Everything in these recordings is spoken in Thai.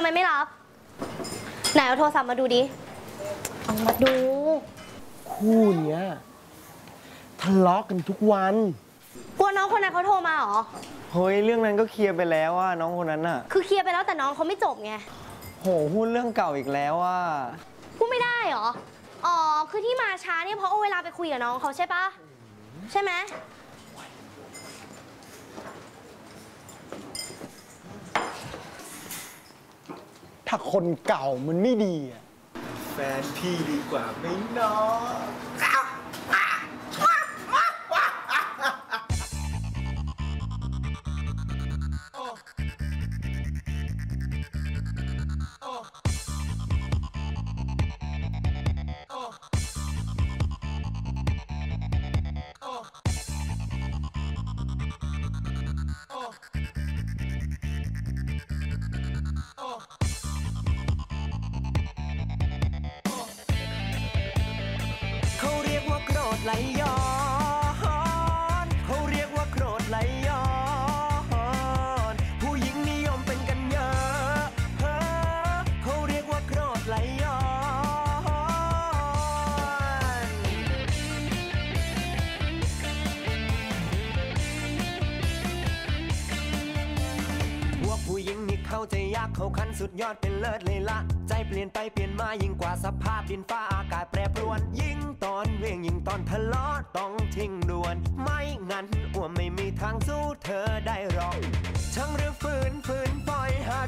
ทำไมไม่รับ ไหนเอาโทรศัพท์มาดูดิเอามาดู คู่เนี้ยทะเลาะกันทุกวันกลัวน้องคนนั้นเขาโทรมาเหรอ เฮ้ยเรื่องนั้นก็เคลียร์ไปแล้วว่าน้องคนนั้นน่ะคือเคลียร์ไปแล้วแต่น้องเขาไม่จบไง โหพูดเรื่องเก่าอีกแล้วว่าพูดไม่ได้เหรอ อ๋อ คือที่มาช้าเนี่ยเพราะเอาเวลาไปคุยกับน้องเขาใช่ปะใช่ไหม ถ้าคนเก่ามันไม่ดีอะแฟนพี่ดีกว่าไหมเนาะ ยก ใจยากเขาคันสุดยอดเป็นเลิศเลยละ ใจเปลี่ยนไปเปลี่ยนมายิ่งกว่าสภาพดินฟ้าอากาศแปรปรวน ยิ่งตอนเวียงยิ่งตอนทะเลาะต้องทิ้งด่วน ไม่งั้นอ้วมไม่มีทางสู้เธอได้หรอกช่างหรือฝืนฝืนปล่อยหา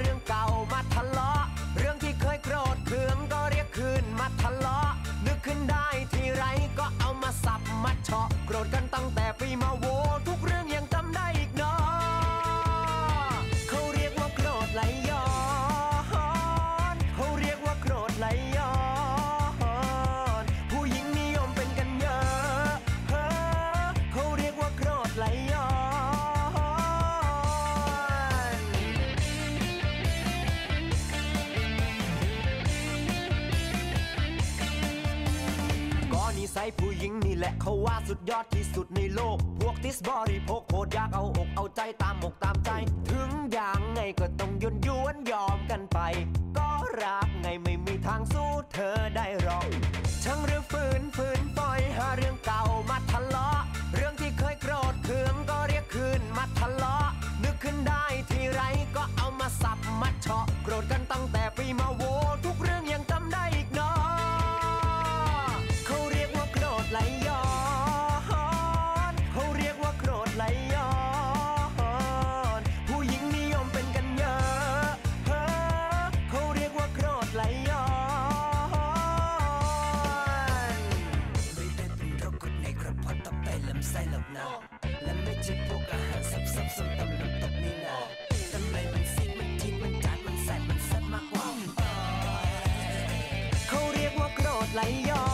หญิงนี่แหละเขาว่าสุดยอดที่สุดในโลก พวกทิสบอริโภคโคตรยากเอาอกเอาใจตามอกตามใจ ถึงอย่างไงก็ต้องยนยวนยอมกันไป ไตลำไส้หรอกนะและไม่ใช่พวกอาหารซับซับซ้ำตำน้ำตกนี่นะทำไมมันซีดมันจี๊ดมันจานมันแสบมันแซ่บมากกว่าเขาเรียกว่าโกรธไหลย้อน